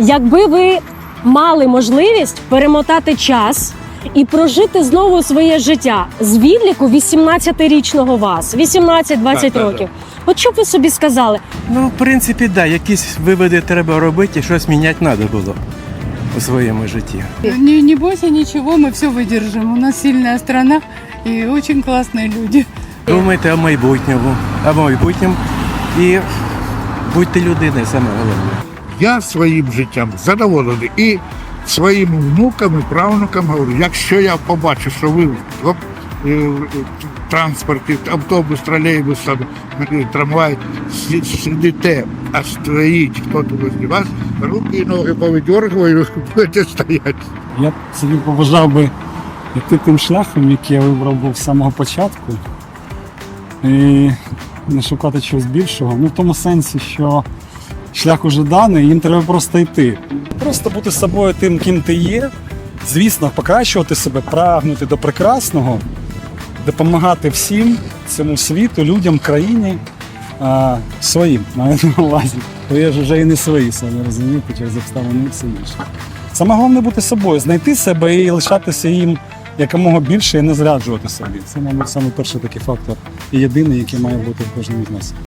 Якби ви мали можливість перемотати час і прожити знову своє життя з відліку 18-річного вас, 18-20 Так, так, років. От що б ви собі сказали? Ну, в принципі, так, да, якісь виводи треба робити, і щось міняти треба було у своєму житті. Не, не бойся ничего, мы все выдержим. У нас сильная страна и очень классные люди. Думайте о майбутньому, о майбутньому і будьте людиною, саме головне. Я своїм життям задоволений і своїм внукам і правнукам говорю, якщо я побачу, що ви в е, транспорті, автобус, тролейбус, е, трамвай сидите, а стоїть хто тут возле вас, руки і ноги повидергую, будете стояти. Я собі побажав би йти тим шляхом, який я вибрав був з самого початку. І не шукати чогось більшого. Ну, в тому сенсі, що шлях уже даний, їм треба просто йти. Просто бути собою тим, ким ти є. Звісно, покращувати себе, прагнути до прекрасного, допомагати всім цьому світу, людям, країні, а, своїм, маю на увазі. Бо я ж вже і не свої самі розумієте, через обставини і все інше. Саме головне бути собою, знайти себе і лишатися їм якомога більше і не зраджувати собі. Це, мабуть, саме перший такий фактор і єдиний, який має бути в кожному з нас.